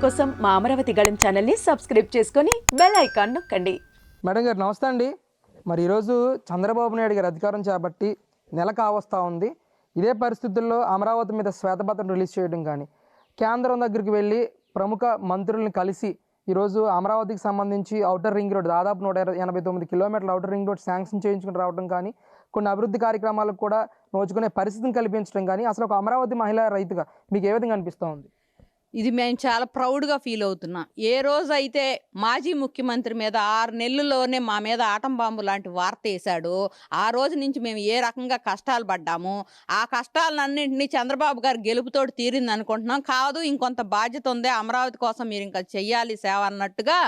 కోసం మా అమరావతి గళం ఛానల్ని సబ్స్క్రైబ్ చేసుకొని బెల్ ఐకాన్ నొక్కండి. మేడం గారు నమస్తే అండి. మరి ఈరోజు చంద్రబాబు నాయుడు గారు అధికారం చేపట్టి నెల కావస్తా ఉంది. ఇదే పరిస్థితుల్లో అమరావతి మీద శ్వేతపత్రం రిలీజ్ చేయడం కానీ కేంద్రం దగ్గరికి వెళ్ళి ప్రముఖ మంత్రుల్ని కలిసి ఈరోజు అమరావతికి సంబంధించి అవుటర్ రింగ్ రోడ్ దాదాపు నూట ఇరవై- ఎనభై తొమ్మిది కిలోమీటర్ల అవుటర్ రింగ్ రోడ్ శాంక్షన్ చేయించుకుని రావడం కానీ కొన్ని అభివృద్ధి కార్యక్రమాలకు కూడా నోచుకునే పరిస్థితిని కల్పించడం కానీ అసలు ఒక అమరావతి మహిళా రైతుగా మీకు ఏ విధంగా అనిపిస్తూ ఉంది? ఇది మేము చాలా ప్రౌడ్గా ఫీల్ అవుతున్నాం. ఏ రోజు అయితే మాజీ ముఖ్యమంత్రి మీద ఆరు నెలల్లోనే మా మీద ఆటం బాంబు లాంటి వార్త వేశాడు ఆ రోజు నుంచి మేము ఏ రకంగా కష్టాలు పడ్డాము ఆ కష్టాలన్నింటినీ చంద్రబాబు గారు గెలుపుతోటి తీరింది అనుకుంటున్నాం. కాదు ఇంకొంత బాధ్యత ఉంది అమరావతి కోసం మీరు ఇంకా చెయ్యాలి సేవ అన్నట్టుగా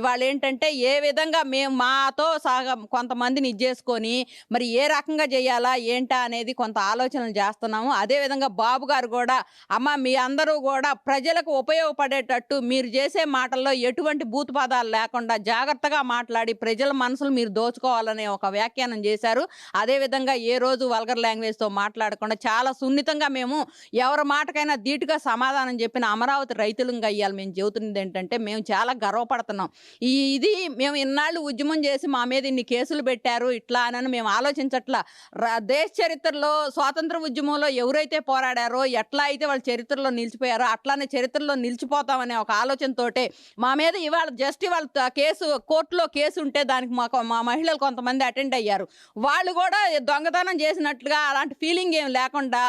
ఇవాళ ఏంటంటే ఏ విధంగా మేము మాతో సాగ కొంతమందిని ఇచ్చేసుకొని మరి ఏ రకంగా చేయాలా ఏంటా అనేది కొంత ఆలోచనలు చేస్తున్నాము. అదేవిధంగా బాబు గారు కూడా అమ్మ మీ అందరూ కూడా ప్రజ ప్రజలకు ఉపయోగపడేటట్టు మీరు చేసే మాటల్లో ఎటువంటి భూతపాదాలు పదాలు లేకుండా జాగ్రత్తగా మాట్లాడి ప్రజల మనసులు మీరు దోచుకోవాలనే ఒక వ్యాఖ్యానం చేశారు. అదేవిధంగా ఏ రోజు వల్గర్ లాంగ్వేజ్తో మాట్లాడకుండా చాలా సున్నితంగా మేము ఎవరి మాటకైనా ధీటుగా సమాధానం చెప్పిన అమరావతి రైతులంగా ఇవ్వాలి మేము చెబుతున్నది ఏంటంటే మేము చాలా గర్వపడుతున్నాం. ఈ ఇది మేము ఇన్నాళ్ళు ఉద్యమం చేసి మా మీద ఇన్ని కేసులు పెట్టారు ఇట్లా అని మేము ఆలోచించట్లా. రా- దేశ చరిత్రలో స్వాతంత్ర ఉద్యమంలో ఎవరైతే పోరాడారో ఎట్లా అయితే వాళ్ళ చరిత్రలో నిలిచిపోయారో అట్లానే చరిత్రలో నిలిచిపోతామనే ఒక ఆలోచనతోటే మా మీద ఇవాళ జస్ట్ ఇవాళ కేసు కోర్టులో కేసు ఉంటే దానికి మాకు మా మహిళలు కొంతమంది అటెండ్ అయ్యారు. వాళ్ళు కూడా దొంగతనం చేసినట్లుగా అలాంటి ఫీలింగ్ ఏం లేకుండా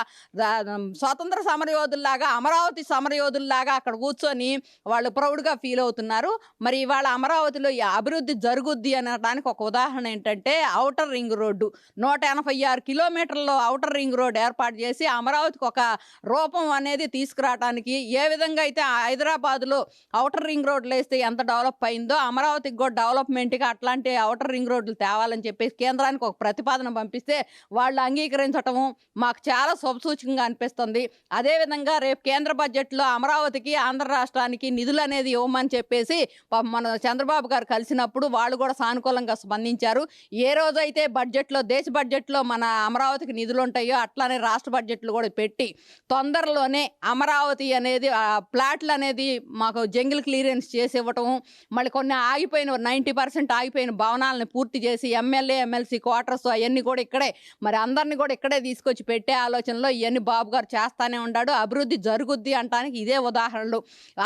స్వాతంత్ర సమరయోధుల్లాగా అమరావతి సమరయోధుల్లాగా అక్కడ కూర్చొని వాళ్ళు ప్రౌడ్గా ఫీల్ అవుతున్నారు. మరి ఇవాళ అమరావతిలో ఈ అభివృద్ధి జరుగుద్ది అనడానికి ఒక ఉదాహరణ ఏంటంటే ఔటర్ రింగ్ రోడ్డు. నూట ఎనభై ఆరు కిలోమీటర్లో ఔటర్ రింగ్ రోడ్ ఏర్పాటు చేసి అమరావతికి ఒక రూపం అనేది తీసుకురావడానికి ఏ విధంగా అయితే హైదరాబాద్లో ఔటర్ రింగ్ రోడ్లు వేస్తే ఎంత డెవలప్ అయిందో అమరావతికి కూడా డెవలప్మెంట్గా అట్లాంటి ఔటర్ రింగ్ రోడ్లు తేవాలని చెప్పేసి కేంద్రానికి ఒక ప్రతిపాదన పంపిస్తే వాళ్ళు అంగీకరించటము మాకు చాలా శుభసూచకంగా అనిపిస్తుంది. అదేవిధంగా రేపు కేంద్ర బడ్జెట్లో అమరావతికి ఆంధ్ర రాష్ట్రానికి నిధులు అనేది ఇవ్వమని చెప్పేసి మన చంద్రబాబు గారు కలిసినప్పుడు వాళ్ళు కూడా సానుకూలంగా స్పందించారు. ఏ రోజైతే బడ్జెట్లో దేశ బడ్జెట్లో మన అమరావతికి నిధులు ఉంటాయో అట్లానే రాష్ట్ర బడ్జెట్లు కూడా పెట్టి తొందరలోనే అమరావతి అనేది ప్లాట్లు అనేది మాకు జంగిల్ క్లియరెన్స్ చేసి ఇవ్వటం మళ్ళీ కొన్ని ఆగిపోయిన నైంటీ పర్సెంట్ ఆగిపోయిన భవనాలను పూర్తి చేసి ఎమ్మెల్యే ఎమ్మెల్సీ క్వార్టర్స్ అవన్నీ కూడా ఇక్కడే మరి అందరినీ కూడా ఇక్కడే తీసుకొచ్చి పెట్టే ఆలోచనలో ఇవన్నీ బాబు గారు చేస్తానే ఉన్నాడు అభివృద్ధి జరుగుద్ది అంటానికి ఇదే ఉదాహరణలు.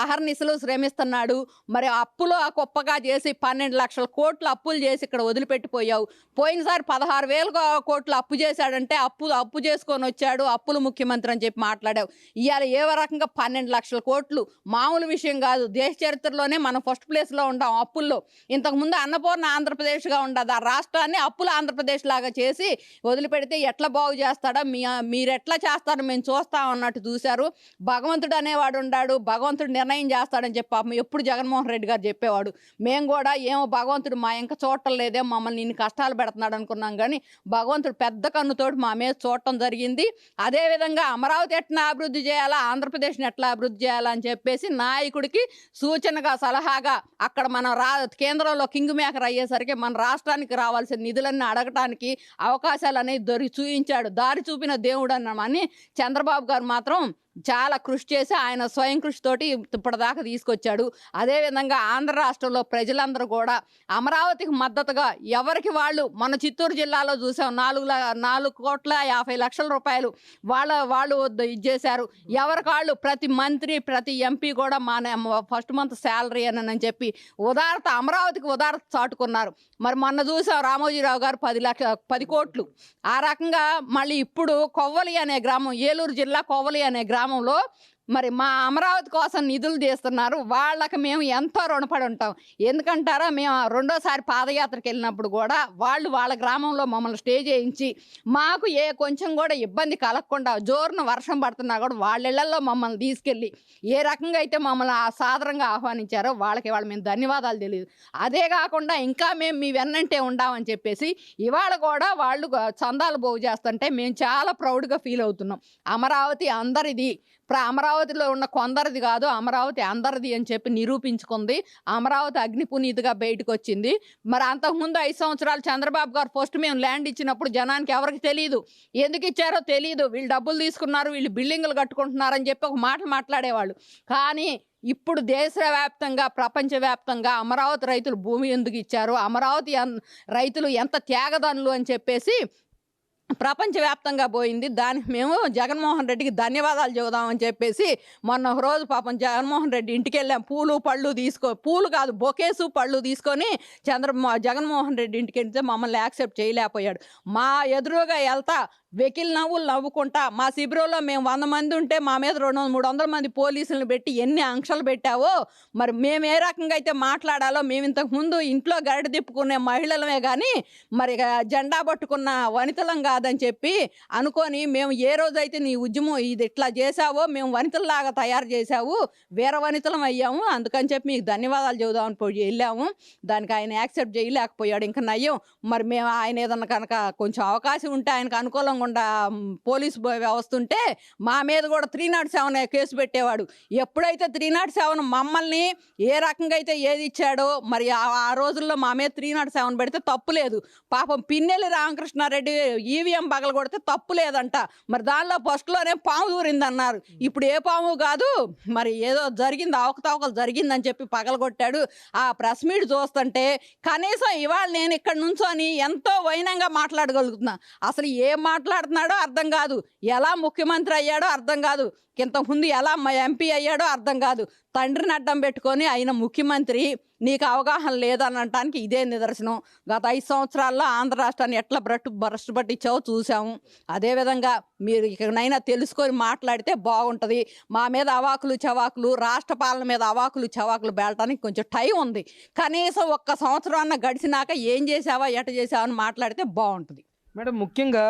అహర్నిశలు శ్రమిస్తున్నాడు. మరి అప్పులు ఆ గొప్పగా చేసి పన్నెండు లక్షల కోట్లు అప్పులు చేసి ఇక్కడ వదిలిపెట్టిపోయావు. పోయినసారి పదహారు వేల కోట్లు అప్పు చేశాడంటే అప్పు అప్పు చేసుకొని వచ్చాడు. అప్పులు ముఖ్యమంత్రి అని చెప్పి మాట్లాడావు. ఇవాళ ఏ రకంగా పన్నెండు లక్షల కోట్లు మామూలు విషయం కాదు. దేశ చరిత్రలోనే మనం ఫస్ట్ ప్లేస్లో ఉంటాం అప్పుల్లో. ఇంతకుముందు అన్నపూర్ణ ఆంధ్రప్రదేశ్గా ఉండదు. ఆ రాష్ట్రాన్ని అప్పుల ఆంధ్రప్రదేశ్ లాగా చేసి వదిలిపెడితే ఎట్లా బాగు చేస్తాడో మీ మీరెట్లా చేస్తారో మేము చూస్తాం అన్నట్టు చూశారు. భగవంతుడు అనేవాడు ఉండాడు. భగవంతుడు నిర్ణయం చేస్తాడని చెప్పి పాపం ఎప్పుడు జగన్మోహన్ రెడ్డి గారు చెప్పేవాడు. మేము కూడా ఏమో భగవంతుడు మా ఇంకా చూడటం లేదే మమ్మల్ని ఇన్ని కష్టాలు పెడుతున్నాడు అనుకున్నాం కానీ భగవంతుడు పెద్ద కన్నుతోటి మా మీద చూడటం జరిగింది. అదేవిధంగా అమరావతి ఎట్లా అభివృద్ధి చేయాలా ఆంధ్రప్రదేశ్ని ఎట్లా అభివృద్ధి అభివృద్ధి అని చెప్పేసి నాయకుడికి సూచనగా సలహాగా అక్కడ మనం రా కేంద్రంలో కింగ్ మేకర్ అయ్యేసరికి మన రాష్ట్రానికి రావాల్సిన నిధులన్నీ అడగటానికి అవకాశాలు అనేది దొరికి చూపించాడు దారి చూపిన దేవుడు అన్నామని చంద్రబాబు గారు మాత్రం చాలా కృషి చేసి ఆయన స్వయం కృషితోటి ఇప్పటిదాకా తీసుకొచ్చాడు. అదేవిధంగా ఆంధ్ర రాష్ట్రంలో ప్రజలందరూ కూడా అమరావతికి మద్దతుగా ఎవరికి వాళ్ళు మన చిత్తూరు జిల్లాలో చూసాం నాలుగు నాలుగు కోట్ల యాభై లక్షల రూపాయలు వాళ్ళ వాళ్ళు ఇచ్చేశారు ఎవరికి వాళ్ళు? ప్రతి మంత్రి ప్రతి ఎంపీ కూడా మా ఫస్ట్ మంత్ శాలరీ అని అని చెప్పి ఉదారత అమరావతికి ఉదారత చాటుకున్నారు. మరి మొన్న చూసాం రామోజీరావు గారు పది లక్ష పది కోట్లు. ఆ రకంగా మళ్ళీ ఇప్పుడు కొవ్వలి అనే గ్రామం ఏలూరు జిల్లా కొవ్వలి అనే గ్రామం గ్రామంలో మరి మా అమరావతి కోసం నిధులు తీస్తున్నారు. వాళ్ళకి మేము ఎంతో రుణపడి ఉంటాం. ఎందుకంటారా మేము రెండోసారి పాదయాత్రకు వెళ్ళినప్పుడు కూడా వాళ్ళు వాళ్ళ గ్రామంలో మమ్మల్ని స్టే చేయించి మాకు ఏ కొంచెం కూడా ఇబ్బంది కలగకుండా జోరున వర్షం పడుతున్నా కూడా వాళ్ళ ఇళ్ళలో మమ్మల్ని తీసుకెళ్ళి ఏ రకంగా అయితే మమ్మల్ని సాధారణంగా ఆహ్వానించారో వాళ్ళకి వాళ్ళు మేము ధన్యవాదాలు తెలియదు. అదే కాకుండా ఇంకా మేము మీ వెన్నంటే ఉండామని చెప్పేసి ఇవాళ కూడా వాళ్ళు చందాలు పోగు చేస్తుంటే మేము చాలా ప్రౌడ్గా ఫీల్ అవుతున్నాం. అమరావతి అందరిది అమరావతిలో ఉన్న కొందరిది కాదు అమరావతి అందరిది అని చెప్పి నిరూపించుకుంది. అమరావతి అగ్ని పునీతిగా బయటకు వచ్చింది మరి అంతకుముందు ఐదు సంవత్సరాలు చంద్రబాబు గారు ఫస్ట్ మేము ల్యాండ్ ఇచ్చినప్పుడు జనానికి ఎవరికి తెలియదు ఎందుకు ఇచ్చారో తెలియదు వీళ్ళు డబ్బులు తీసుకున్నారు వీళ్ళు బిల్డింగులు కట్టుకుంటున్నారని చెప్పి ఒక మాట మాట్లాడేవాళ్ళు. కానీ ఇప్పుడు దేశవ్యాప్తంగా ప్రపంచవ్యాప్తంగా అమరావతి రైతులు భూమి ఎందుకు ఇచ్చారు? అమరావతి రైతులు ఎంత త్యాగదనులు అని చెప్పేసి ప్రపంచవ్యాప్తంగా పోయింది. దానికి మేము జగన్మోహన్ రెడ్డికి ధన్యవాదాలు చెబుదామని చెప్పేసి మొన్న ఒక రోజు పాపం జగన్మోహన్ రెడ్డి ఇంటికి వెళ్ళాం పూలు పళ్ళు తీసుకో పూలు కాదు బొకేసు పళ్ళు తీసుకొని చంద్ర జగన్మోహన్ రెడ్డి ఇంటికి వెళ్తే మమ్మల్ని యాక్సెప్ట్ చేయలేకపోయాడు. మా ఎదురుగా వెళ్తా వెకిల్ నవ్వులు నవ్వుకుంటా. మా శిబిరంలో మేము వంద మంది ఉంటే మా మీద రెండు వందల మూడు వందల మంది పోలీసులను పెట్టి ఎన్ని ఆంక్షలు పెట్టావో మరి మేము ఏ రకంగా అయితే మాట్లాడాలో మేము ఇంతకుముందు ఇంట్లో గరడి తిప్పుకునే మహిళలమే కానీ మరి ఇక జెండా పట్టుకున్న వనితలం కాదని చెప్పి అనుకొని మేము ఏ రోజైతే నీ ఉద్యమం ఇది ఇట్లా చేసావో మేము వనితల్లాగా తయారు చేసావు వీర వనితలం అయ్యాము. అందుకని చెప్పి మీకు ధన్యవాదాలు చెబుదామని పోయి వెళ్ళాము. దానికి ఆయన యాక్సెప్ట్ చేయలేకపోయాడు ఇంకా నయ్యం. మరి మేము ఆయన ఏదన్నా కనుక కొంచెం అవకాశం ఉంటే ఆయనకు అనుకూలంగా లేకుండా పోలీసు వ్యవస్థ ఉంటే మా మీద కూడా త్రీ నాట్ సెవెన్ కేసు పెట్టేవాడు. ఎప్పుడైతే త్రీ నాట్ సెవెన్ మమ్మల్ని ఏ రకంగా అయితే ఏది ఇచ్చాడో మరి ఆ రోజుల్లో మా మీద త్రీ నాట్ సెవెన్ పెడితే తప్పు లేదు. పాపం పిన్నెల్లి రామకృష్ణారెడ్డి ఈవీఎం పగల కొడితే తప్పు లేదంట. మరి దానిలో ఫస్ట్లోనే పాము దూరిందన్నారు. ఇప్పుడు ఏ పాము కాదు మరి ఏదో జరిగింది అవకతవకలు జరిగిందని చెప్పి పగలగొట్టాడు. ఆ ప్రెస్ మీట్ చూస్తుంటే కనీసం ఇవాళ నేను ఇక్కడ నుంచొని ఎంతో వైనంగా మాట్లాడగలుగుతున్నా. అసలు ఏ మాట్లా మాట్లాడుతున్నాడో అర్థం కాదు. ఎలా ముఖ్యమంత్రి అయ్యాడో అర్థం కాదు. ఇంతకుముందు ఎలా మా ఎంపీ అయ్యాడో అర్థం కాదు. తండ్రిని అడ్డం పెట్టుకొని ఆయన ముఖ్యమంత్రి నీకు అవగాహన లేదని అనటానికి ఇదే నిదర్శనం. గత ఐదు సంవత్సరాల్లో ఆంధ్ర రాష్ట్రాన్ని ఎట్లా బ్రట్టు భ్రష్టు పట్టించావో చూసాము అదేవిధంగా మీరు ఇకనైనా తెలుసుకొని మాట్లాడితే బాగుంటుంది. మా మీద అవాకులు చవాకులు రాష్ట్ర పాలన మీద అవాకులు చవాకులు బేలటానికి కొంచెం టైం ఉంది. కనీసం ఒక్క సంవత్సరం అన్న గడిచినాక ఏం చేసావా ఎట చేసావా అని మాట్లాడితే బాగుంటుంది. మేడం ముఖ్యంగా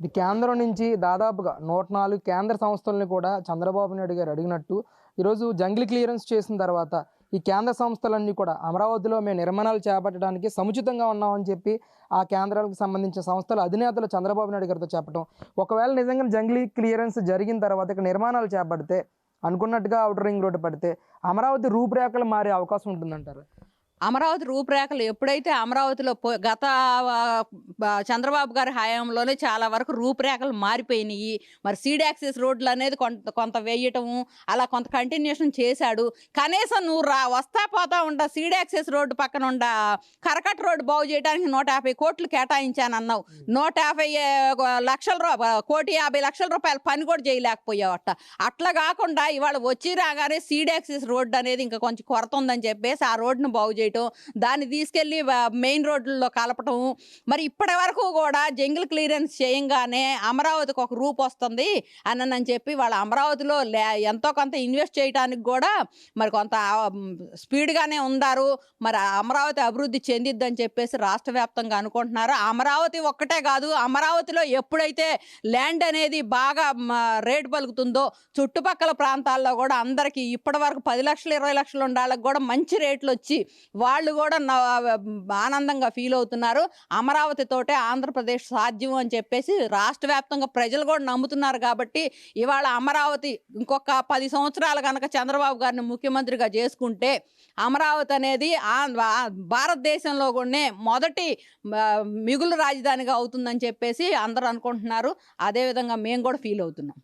ఇది కేంద్రం నుంచి దాదాపుగా నూట నాలుగు కేంద్ర సంస్థలను కూడా చంద్రబాబు నాయుడు గారు అడిగినట్టు ఈరోజు జంగిల్ క్లియరెన్స్ చేసిన తర్వాత ఈ కేంద్ర సంస్థలన్నీ కూడా అమరావతిలో మేము నిర్మాణాలు చేపట్టడానికి సముచితంగా ఉన్నామని చెప్పి ఆ కేంద్రాలకు సంబంధించిన సంస్థల అధినేతలు చంద్రబాబు నాయుడు గారితో చెప్పడం ఒకవేళ నిజంగా జంగిలీ క్లియరెన్స్ జరిగిన తర్వాత ఇక్కడ నిర్మాణాలు చేపడితే అనుకున్నట్టుగా అవుటర్ రింగ్ రోడ్డు పడితే అమరావతి రూపురేఖలు మారే అవకాశం ఉంటుందంటారు. అమరావతి రూపురేఖలు ఎప్పుడైతే అమరావతిలో పో గత చంద్రబాబు గారి హయాంలోనే చాలా వరకు రూపురేఖలు మారిపోయినాయి. మరి సీడ్ యాక్సెస్ రోడ్లు అనేది కొంత కొంత వేయటము అలా కొంత కంటిన్యూషన్ చేశాడు. కనీసం నువ్వు రా వస్తా పోతా ఉండ సీడ్ యాక్సెస్ రోడ్డు పక్కన ఉండ కరకట్ రోడ్డు బాగు చేయడానికి నూట యాభై కోట్లు కేటాయించానన్నావు. నూట యాభై లక్షల రూ కోటి యాభై లక్షల రూపాయల పని కూడా చేయలేకపోయావట. అట్లా కాకుండా ఇవాళ వచ్చి రాగానే సీడ్ యాక్సెస్ రోడ్డు అనేది ఇంకా కొంచెం కొరత ఉందని చెప్పేసి ఆ రోడ్డును బాగు చేయటం దాన్ని తీసుకెళ్ళి మెయిన్ రోడ్లలో కలపటం. మరి ఇప్పటి వరకు కూడా జంగిల్ క్లియరెన్స్ చేయంగానే అమరావతికి ఒక రూప్ వస్తుంది అని అని చెప్పి వాళ్ళ అమరావతిలో లే- ఎంతో కొంత ఇన్వెస్ట్ చేయడానికి కూడా మరి కొంత స్పీడ్గానే ఉన్నారు మరి అమరావతి అభివృద్ధి చెందిద్దని చెప్పేసి రాష్ట్ర వ్యాప్తంగా అనుకుంటున్నారు. అమరావతి ఒక్కటే కాదు అమరావతిలో ఎప్పుడైతే ల్యాండ్ అనేది బాగా రేటు పలుకుతుందో చుట్టుపక్కల ప్రాంతాల్లో కూడా అందరికీ ఇప్పటి వరకు పది లక్షలు ఇరవై లక్షలు ఉండాలకు కూడా మంచి రేట్లు వచ్చి వాళ్ళు కూడా ఆనందంగా ఫీల్ అవుతున్నారు. అమరావతి తోటే ఆంధ్రప్రదేశ్ సాధ్యం అని చెప్పేసి రాష్ట్ర వ్యాప్తంగా ప్రజలు కూడా నమ్ముతున్నారు కాబట్టి ఇవాళ అమరావతి ఇంకొక పది సంవత్సరాలు కనుక చంద్రబాబు గారిని ముఖ్యమంత్రిగా చేసుకుంటే అమరావతి అనేది భారతదేశంలో కూడా మొదటి మిగులు రాజధానిగా అవుతుందని చెప్పేసి అందరూ అనుకుంటున్నారు. అదేవిధంగా మేము కూడా ఫీల్ అవుతున్నాం.